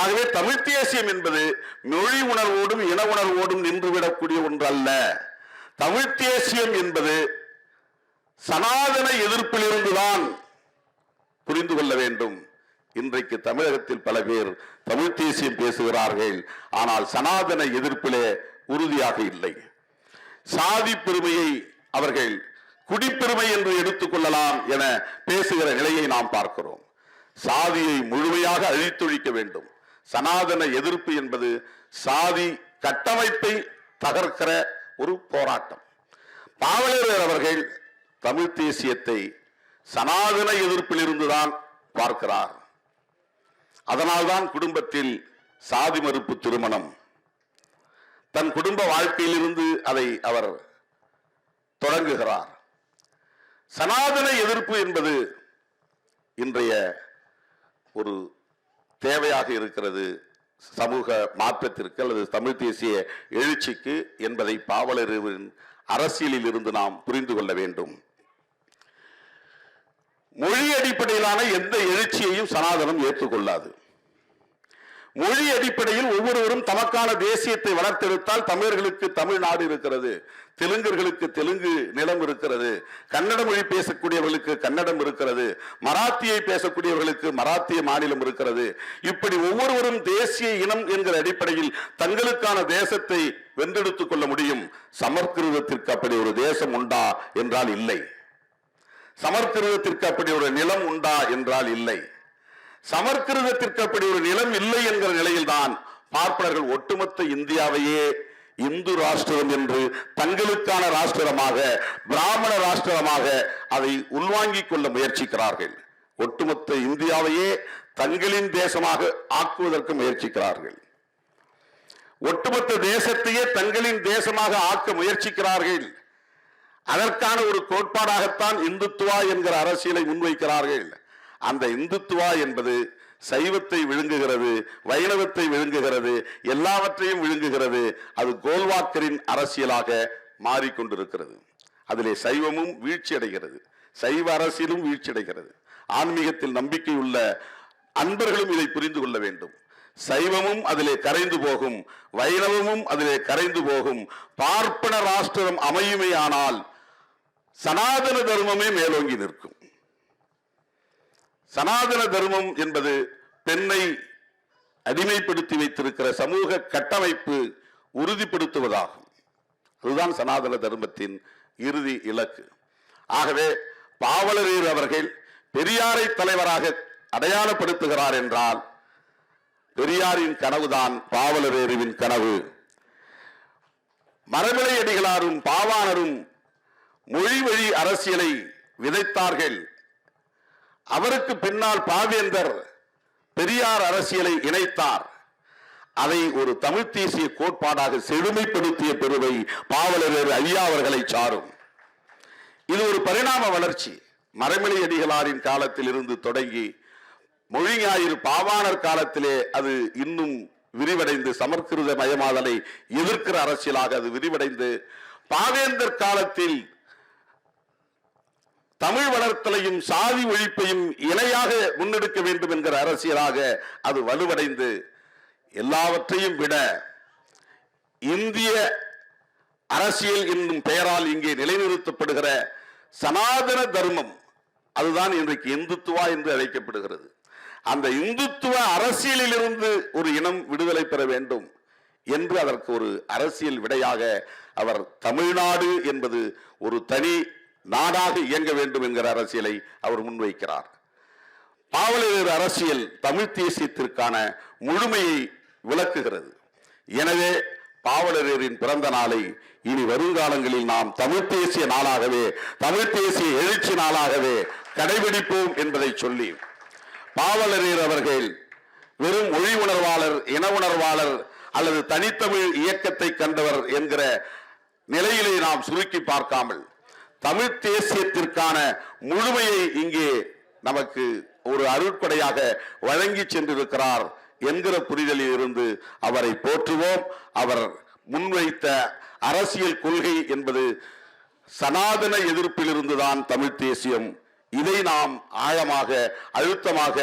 ஆகவே தமிழ் தேசியம் என்பது மொழி உணர்வோடும் இன உணர்வோடும் நின்றுவிடக்கூடிய ஒன்றல்ல. தமிழ் தேசியம் என்பது சனாதன எதிர்ப்பிலிருந்துதான் புரிந்து கொள்ள வேண்டும். இன்றைக்கு தமிழகத்தில் பல பேர் தமிழ் தேசியம் பேசுகிறார்கள். ஆனால் சனாதன எதிர்ப்பிலே உறுதியாக இல்லை. சாதி பெருமையை அவர்கள் குடிப்பெருமை என்று எடுத்துக்கொள்ளலாம் என பேசுகிற நிலையை நாம் பார்க்கிறோம். சாதியை முழுமையாக அழித்தொழிக்க வேண்டும். சனாதன எதிர்ப்பு என்பது சாதி கட்டமைப்பை தகர்க்கிற ஒரு போராட்டம். பாவலர் அவர்கள் தமிழ் தேசியத்தை சனாதன எதிர்ப்பில் இருந்துதான் பார்க்கிறார். அதனால்தான் குடும்பத்தில் சாதி மறுப்பு திருமணம். தன் குடும்ப வாழ்க்கையிலிருந்து அதை அவர் தொடங்குகிறார். சனாதன எதிர்ப்பு என்பது இன்றைய ஒரு தேவையாக இருக்கிறது சமூக மாற்றத்திற்கு அல்லது தமிழ் தேசிய எழுச்சிக்கு என்பதை பாவலரின் அரசியலில் இருந்து நாம் புரிந்து கொள்ள வேண்டும். மொழி அடிப்படையிலான எந்த எழுச்சியையும் சனாதனம் ஏற்றுக்கொள்ளாது. மொழி அடிப்படையில் ஒவ்வொருவரும் தமக்கான தேசியத்தை வளர்த்தெடுத்தால் தமிழர்களுக்கு தமிழ்நாடு இருக்கிறது தெலுங்கர்களுக்கு தெலுங்கு நிலம் இருக்கிறது கன்னட மொழி பேசக்கூடியவர்களுக்கு கன்னடம் இருக்கிறது மராத்தியை பேசக்கூடியவர்களுக்கு மராத்திய மாநிலம் இருக்கிறது. இப்படி ஒவ்வொருவரும் தேசிய இனம் என்கிற அடிப்படையில் தங்களுக்கான தேசத்தை வென்றெடுத்துக் கொள்ள முடியும். சமர்கிருதத்திற்கு அப்படி ஒரு தேசம் உண்டா என்றால் இல்லை. சமர்கிருதத்திற்கு அப்படி ஒரு நிலம் உண்டா என்றால் இல்லை. சமற்கிருதத்திற்கு அப்படி ஒரு நிலம் இல்லை என்கிற நிலையில்தான் பார்ப்பனர்கள் ஒட்டுமொத்த இந்தியாவையே இந்து ராஷ்டிரம் என்று தங்களுக்கான ராஷ்டிரமாக பிராமண ராஷ்டிரமாக அதை உள்வாங்கிக் கொள்ள முயற்சிக்கிறார்கள். ஒட்டுமொத்த இந்தியாவையே தங்களின் தேசமாக ஆக்குவதற்கு முயற்சிக்கிறார்கள். ஒட்டுமொத்த தேசத்தையே தங்களின் தேசமாக ஆக்க முயற்சிக்கிறார்கள். அதற்கான ஒரு கோட்பாடாகத்தான் இந்துத்துவா என்கிற அரசியலை முன்வைக்கிறார்கள். அந்த இந்துத்துவா என்பது சைவத்தை விழுங்குகிறது வைணவத்தை விழுங்குகிறது எல்லாவற்றையும் விழுங்குகிறது அது கோல்வாக்கரின் அரசியலாக மாறிக்கொண்டிருக்கிறது. அதிலே சைவமும் வீழ்ச்சி அடைகிறது. சைவ அரசியலும் வீழ்ச்சி அடைகிறது. ஆன்மீகத்தில் நம்பிக்கை உள்ள அன்பர்களும் இதை புரிந்து கொள்ள வேண்டும். சைவமும் அதிலே கரைந்து போகும் வைணவமும் அதிலே கரைந்து போகும். பார்ப்பன ராஷ்டிரம் அமையுமே ஆனால் சனாதன தர்மமே மேலோங்கி நிற்கும். சனாதன தர்மம் என்பது பெண்ணை அடிமைப்படுத்தி வைத்திருக்கிற சமூக கட்டமைப்பு உறுதிப்படுத்துவதாகும். அதுதான் சனாதன தர்மத்தின் இறுதி இலக்கு. ஆகவே பாவலரீர் அவர்கள் பெரியாரை தலைவராக அடையாளப்படுத்துகிறார் என்றால் பெரியாரின் கனவுதான் பாவலரேருவின் கனவு. மரபிலை அடிகளாரும் பாவாணரும் மொழி வழி அரசியலை விதைத்தார்கள். அவருக்கு பின்னால் பாவேந்தர் பெரியார் அரசியலை இணைத்தார். அதை ஒரு தமிழ் தேசிய கோட்பாடாக செழுமைப்படுத்திய பெருமை பாவலரர் ஐயா அவர்களை சாரும். இது ஒரு பரிணாம வளர்ச்சி. மறைமலை அடிகளாரின் காலத்தில் இருந்து தொடங்கி மொழி ஞாயிறு பாவாணர் காலத்திலே அது இன்னும் விரிவடைந்து சமஸ்கிருத மயமாதலை எதிர்க்கிற அரசியலாக அது விரிவடைந்து பாவேந்தர் காலத்தில் தமிழ் வளர்த்தலையும் சாதி ஒழிப்பையும் இணையாக முன்னெடுக்க வேண்டும் என்கிற அரசியலாக அது வலுவடைந்து எல்லாவற்றையும் விட இந்திய அரசியல் என்னும் பெயரால் இங்கே நிலைநிறுத்தப்படுகிற சனாதன தர்மம் அதுதான் இன்றைக்கு இந்துத்துவா என்று அழைக்கப்படுகிறது. அந்த இந்துத்துவ அரசியலிலிருந்து ஒரு இனம் விடுதலை பெற வேண்டும் என்று அதற்கு ஒரு அரசியல் விடையாக அவர் தமிழ்நாடு என்பது ஒரு தனி நாடாக இயங்க வேண்டும் என்கிற அரசியலை அவர் முன்வைக்கிறார். பாவலர் அரசியல் தமிழ் தேசியத்திற்கான முழுமையை விளக்குகிறது. எனவே பாவலரின் பிறந்த நாளை இனி வருங்காலங்களில் நாம் தமிழ் தேசிய நாளாகவே தமிழ் தேசிய எழுச்சி நாளாகவே கடைபிடிப்போம் என்பதை சொல்லி பாவலரீர் அவர்கள் வெறும் மொழி உணர்வாளர் இன உணர்வாளர் அல்லது தனித்தமிழ் இயக்கத்தை கண்டவர் என்கிற நிலையிலே நாம் சுருக்கி பார்க்காமல் தமிழ் தேசியத்திற்கான முழுமையை இங்கே நமக்கு ஒரு அருட்படையாக வழங்கி சென்றிருக்கிறார் என்கிற புரிதலில் இருந்து அவரை போற்றுவோம். அவர் முன்வைத்த அரசியல் கொள்கை என்பது சனாதன எதிர்ப்பிலிருந்துதான் தமிழ் தேசியம் இதை நாம் ஆழமாக அழுத்தமாக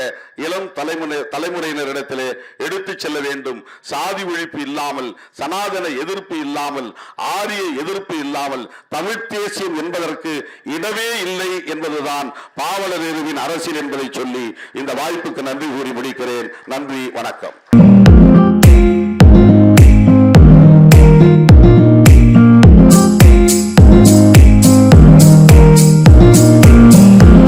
இளம் தலைமுறை தலைமுறையினரிடத்திலே எடுத்துச் செல்ல வேண்டும். சாதி ஒழிப்பு இல்லாமல் சனாதன எதிர்ப்பு இல்லாமல் ஆரிய எதிர்ப்பு இல்லாமல் தமிழ் தேசியம் என்பதற்கு இடமே இல்லை என்பதுதான் பாவலரேருவின் அரசியல் என்பதை சொல்லி இந்த வாய்ப்புக்கு நன்றி கூறி முடிக்கிறேன். நன்றி வணக்கம்.